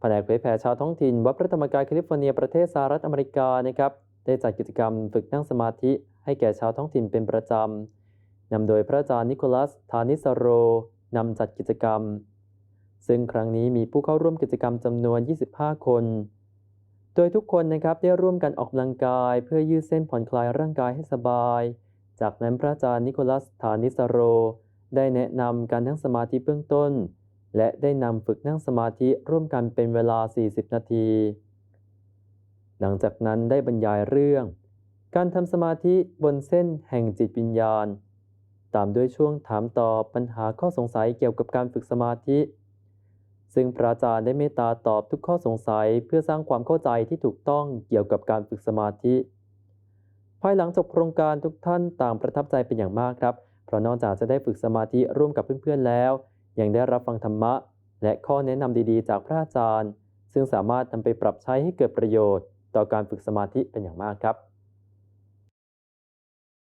แผนกเผยแผ่ชาวท้องถิ่น วัดพระธรรมกายแคลิฟอร์เนียประเทศสหรัฐอเมริกานะครับได้จัดกิจกรรมฝึกนั่งสมาธิให้แก่ชาวท้องถิ่นเป็นประจำนำโดยพระอาจารย์นิโคลัส ทานิสโรนำจัดกิจกรรม ซึ่งครั้งนี้มีผู้เข้าร่วมกิจกรรมจำนวน 25 คน โดยทุกคนนะครับได้ร่วมกันออกกำลังกาย เพื่อยืดเส้นผ่อนคลายร่างกายให้สบาย จากนั้นพระอาจารย์นิโคลัส ทานิสโร ได้แนะนำการนั่งสมาธิเบื้องต้น และได้นำฝึกนั่งสมาธิร่วมกันเป็นเวลา 40 นาที หลังจากนั้นได้บรรยายเรื่อง การทำสมาธิบนเส้นแห่งจิตวิญญาณ ตามด้วยช่วงถามตอบปัญหาข้อสงสัยเกี่ยวกับการฝึกสมาธิ ซึ่งพระอาจารย์ได้เมตตาตอบทุกข้อสงสัยเพื่อสร้างความเข้าใจที่ถูกต้องเกี่ยวกับการฝึกสมาธิ ภายหลังจบโครงการทุกท่านต่างประทับใจเป็นอย่างมากครับ เพราะนอกจากจะได้ฝึกสมาธิร่วมกับเพื่อนๆแล้ว ยังได้รับฟังธรรมะ และข้อแนะนำดีๆ จากพระอาจารย์ ซึ่งสามารถนำไปปรับใช้ให้เกิดประโยชน์ ต่อการฝึกสมาธิเป็นอย่างมากครับ